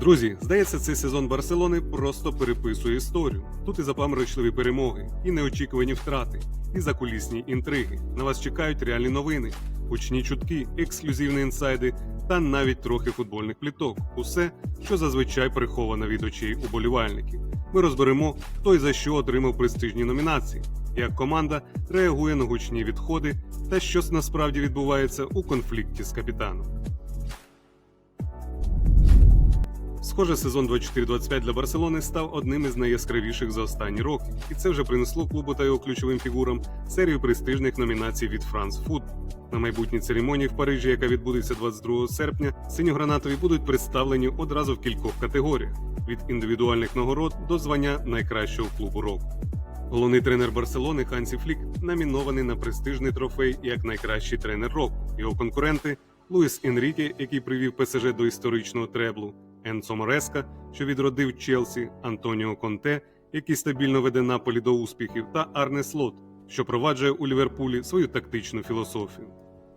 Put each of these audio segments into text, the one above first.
Друзі, здається, цей сезон Барселони просто переписує історію. Тут і запаморочливі перемоги, і неочікувані втрати, і закулісні інтриги. На вас чекають реальні новини, гучні чутки, ексклюзивні інсайди та навіть трохи футбольних пліток. Усе, що зазвичай приховано від очей уболівальників. Ми розберемо, хто і за що отримав престижні номінації, як команда реагує на гучні відходи та що насправді відбувається у конфлікті з капітаном. Схоже, сезон 24-25 для Барселони став одним із найяскравіших за останні роки, і це вже принесло клубу та його ключовим фігурам серію престижних номінацій від France Football. На майбутній церемонії в Парижі, яка відбудеться 22 серпня, синьогранатові будуть представлені одразу в кількох категоріях: від індивідуальних нагород до звання найкращого клубу року. Головний тренер Барселони Хансі Флік номінований на престижний трофей як найкращий тренер року. Його конкуренти Луїс Енріке, який привів ПСЖ до історичного треблу, Енцо Мореска, що відродив Челсі, Антоніо Конте, який стабільно веде Наполі до успіхів, та Арне Слот, що проваджує у Ліверпулі свою тактичну філософію.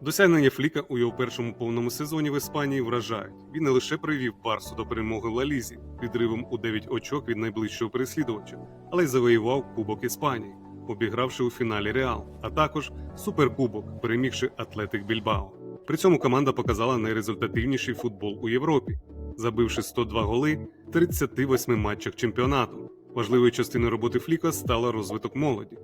Досягнення Фліка у його першому повному сезоні в Іспанії вражають. Він не лише привів Барсу до перемоги в Лалізі відривом у 9 очок від найближчого переслідувача, але й завоював Кубок Іспанії, обігравши у фіналі Реал, а також Суперкубок, перемігши Атлетик Більбао. При цьому команда показала найрезультативніший футбол у Європі, забивши 102 голи в 38 матчах чемпіонату. Важливою частиною роботи Фліка стала розвиток молоді.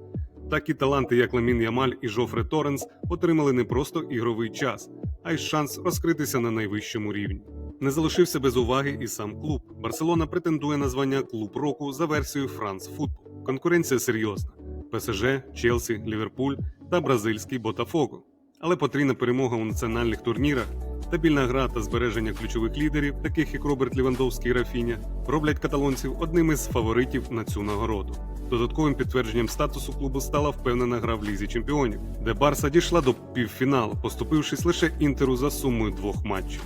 Такі таланти, як Ламін Ямаль і Жофре Торренс, отримали не просто ігровий час, а й шанс розкритися на найвищому рівні. Не залишився без уваги і сам клуб. Барселона претендує на звання клуб року за версією France Football. Конкуренція серйозна: ПСЖ, Челсі, Ліверпуль та бразильський Ботафого. Але потрійна перемога у національних турнірах, стабільна гра та збереження ключових лідерів, таких як Роберт Лівандовський і Рафіня, роблять каталонців одним із фаворитів на цю нагороду. Додатковим підтвердженням статусу клубу стала впевнена гра в лізі чемпіонів, де Барса дійшла до півфіналу, поступившись лише інтеру за сумою двох матчів.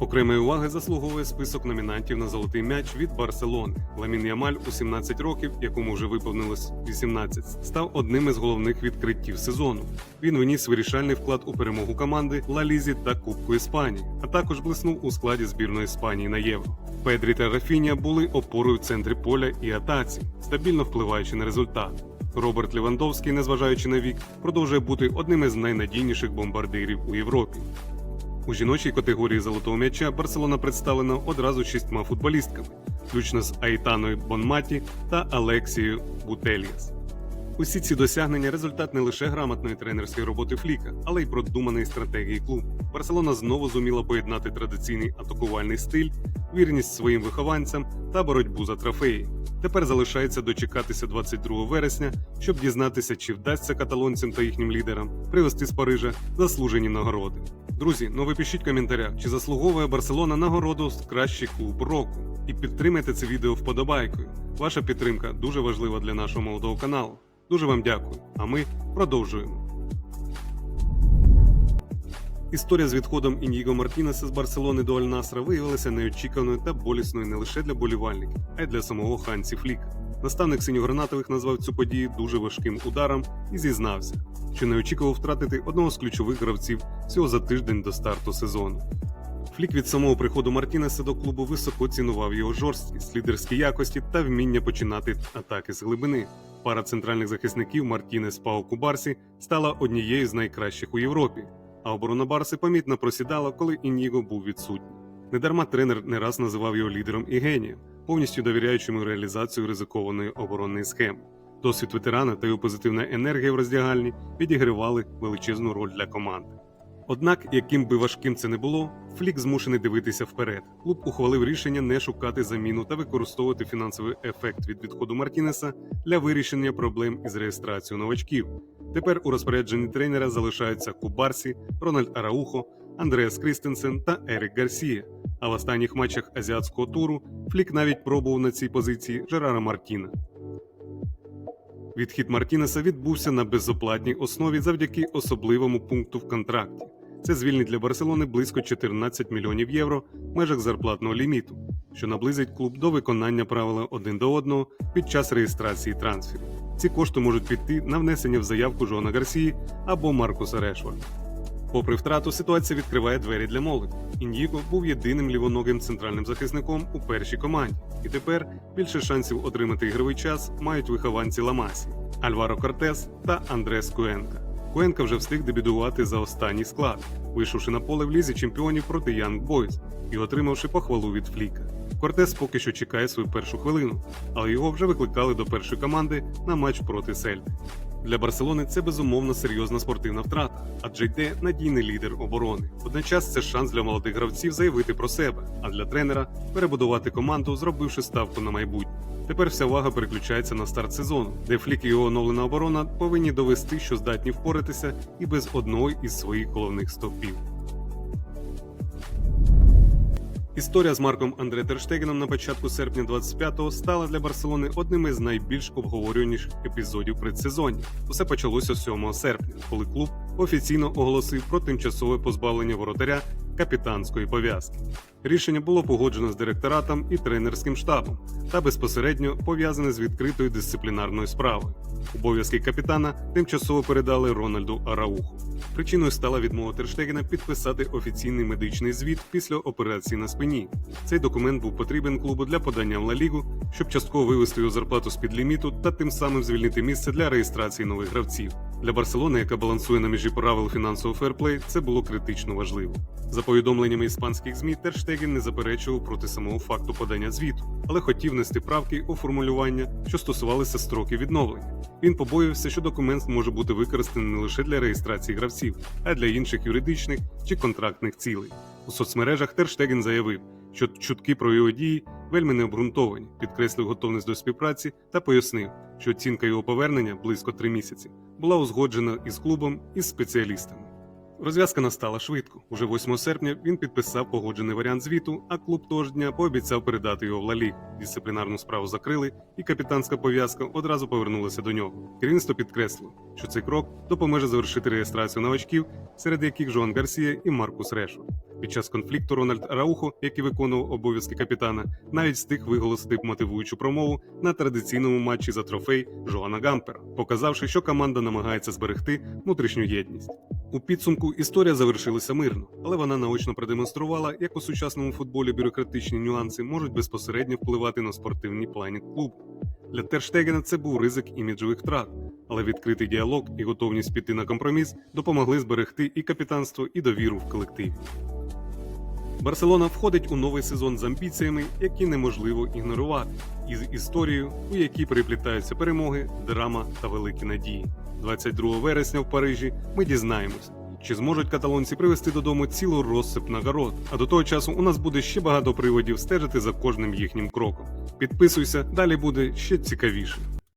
Окремої уваги заслуговує список номінантів на золотий м'яч від Барселони. Ламін Ямаль у 17 років, якому вже виповнилось 18, став одним із головних відкриттів сезону. Він виніс вирішальний вклад у перемогу команди Ла Лізі та Кубку Іспанії, а також блиснув у складі збірної Іспанії на євро. Педрі та Рафіня були опорою в центрі поля і атаці, стабільно впливаючи на результат. Роберт Лівандовський, незважаючи на вік, продовжує бути одним із найнадійніших бомбардирів у Європі. У жіночій категорії золотого м'яча Барселона представлена одразу шістьма футболістками, включно з Аїтаною Бонматі та Алексією Бутельєс. Усі ці досягнення результат не лише грамотної тренерської роботи Фліка, але й продуманої стратегії клубу. Барселона знову зуміла поєднати традиційний атакувальний стиль, вірність своїм вихованцям та боротьбу за трофеї. Тепер залишається дочекатися 22 вересня, щоб дізнатися, чи вдасться каталонцям та їхнім лідерам привезти з Парижа заслужені нагороди. Друзі, ну ви пишіть в коментарях, чи заслуговує Барселона нагороду з кращий клуб року. І підтримайте це відео вподобайкою. Ваша підтримка дуже важлива для нашого молодого каналу. Дуже вам дякую. А ми продовжуємо. Історія з відходом Іньїго Мартінеса з Барселони до Аль-Насра виявилася неочікуваною та болісною не лише для болівальників, а й для самого Хансі Фліка. Наставник синьогранатових назвав цю подію дуже важким ударом і зізнався, що не очікував втратити одного з ключових гравців всього за тиждень до старту сезону. Флік від самого приходу Мартінеса до клубу високо цінував його жорсткість, лідерські якості та вміння починати атаки з глибини. Пара центральних захисників Мартінес Пау Кубарсі стала однією з найкращих у Європі, а оборона Барси помітно просідала, коли Ініго був відсутній. Недарма тренер не раз називав його лідером і генієм, повністю довіряючи реалізацію ризикованої оборонної схеми. Досвід ветерана та його позитивна енергія в роздягальні відігравали величезну роль для команди. Однак, яким би важким це не було, Флік змушений дивитися вперед. Клуб ухвалив рішення не шукати заміну та використовувати фінансовий ефект від відходу Мартінеса для вирішення проблем із реєстрацією новачків. Тепер у розпорядженні тренера залишаються Кубарсі, Рональд Араухо, Андреас Крістенсен та Ерік Гарсія. А в останніх матчах азіатського туру Флік навіть пробував на цій позиції Жерара Мартіна. Відхід Мартінеса відбувся на безоплатній основі завдяки особливому пункту в контракті. Це звільнить для Барселони близько 14 мільйонів євро в межах зарплатного ліміту, що наблизить клуб до виконання правила один до одного під час реєстрації трансферів. Ці кошти можуть піти на внесення в заявку Жона Гарсії або Маркуса Решфорда. Попри втрату, ситуація відкриває двері для молоді. Індіго був єдиним лівоногим центральним захисником у першій команді, і тепер більше шансів отримати ігровий час мають вихованці Ламасі Альваро Кортес та Андрес Куенка. Куенка вже встиг дебютувати за останній склад, вийшовши на поле в лізі чемпіонів проти Янг Бойз і отримавши похвалу від Фліка. Кортес поки що чекає свою першу хвилину, але його вже викликали до першої команди на матч проти Сельти. Для Барселони це безумовно серйозна спортивна втрата, адже йде надійний лідер оборони. Водночас це шанс для молодих гравців заявити про себе, а для тренера перебудувати команду, зробивши ставку на майбутнє. Тепер вся увага переключається на старт сезону, де Флік і його оновлена оборона повинні довести, що здатні впоратися і без одного із своїх головних стовпів. Історія з Марком Андре Терштегеном на початку серпня 25-го стала для Барселони одним із найбільш обговорюваніших епізодів предсезоння. Усе почалося 7 серпня, коли клуб офіційно оголосив про тимчасове позбавлення воротаря капітанської пов'язки. Рішення було погоджено з директоратом і тренерським штабом та безпосередньо пов'язане з відкритою дисциплінарною справою. Обов'язки капітана тимчасово передали Рональду Арауху. Причиною стала відмова Терштегена підписати офіційний медичний звіт після операції на спині. Цей документ був потрібен клубу для подання в Ла Лігу, щоб частково вивести його зарплату з під ліміту та тим самим звільнити місце для реєстрації нових гравців. Для Барселони, яка балансує на межі правил фінансового ферплей, це було критично важливо. За повідомленнями іспанських ЗМІ, Терштеген не заперечував проти самого факту подання звіту, але хотів нести правки у формулювання, що стосувалися строків відновлення. Він побоювався, що документ може бути використаний не лише для реєстрації гравців, а й для інших юридичних чи контрактних цілей. У соцмережах Терштеген заявив, що чутки про його дії вельми необґрунтовані, підкреслив готовність до співпраці та пояснив, що оцінка його повернення близько три місяці була узгоджена із клубом і з спеціалістами. Розв'язка настала швидко. Уже 8 серпня він підписав погоджений варіант звіту, а клуб того ж дня пообіцяв передати його в Ла Лігу. Дисциплінарну справу закрили, і капітанська пов'язка одразу повернулася до нього. Керівництво підкреслило, що цей крок допоможе завершити реєстрацію новачків, серед яких Жоан Гарсія і Маркус Решфорд. Під час конфлікту Рональд Раухо, який виконував обов'язки капітана, навіть встиг виголосити мотивуючу промову на традиційному матчі за трофей Жоана Гампера, показавши, що команда намагається зберегти внутрішню єдність. У підсумку історія завершилася мирно, але вона наочно продемонструвала, як у сучасному футболі бюрократичні нюанси можуть безпосередньо впливати на спортивні плані клубу. Для Терштегена це був ризик іміджових втрат, але відкритий діалог і готовність піти на компроміс допомогли зберегти і капітанство, і довіру в колективі. Барселона входить у новий сезон з амбіціями, які неможливо ігнорувати, і з історією, у якій переплітаються перемоги, драма та великі надії. 22 вересня в Парижі ми дізнаємось, чи зможуть каталонці привезти додому цілу розсип нагород. А до того часу у нас буде ще багато приводів стежити за кожним їхнім кроком. Підписуйся, далі буде ще цікавіше.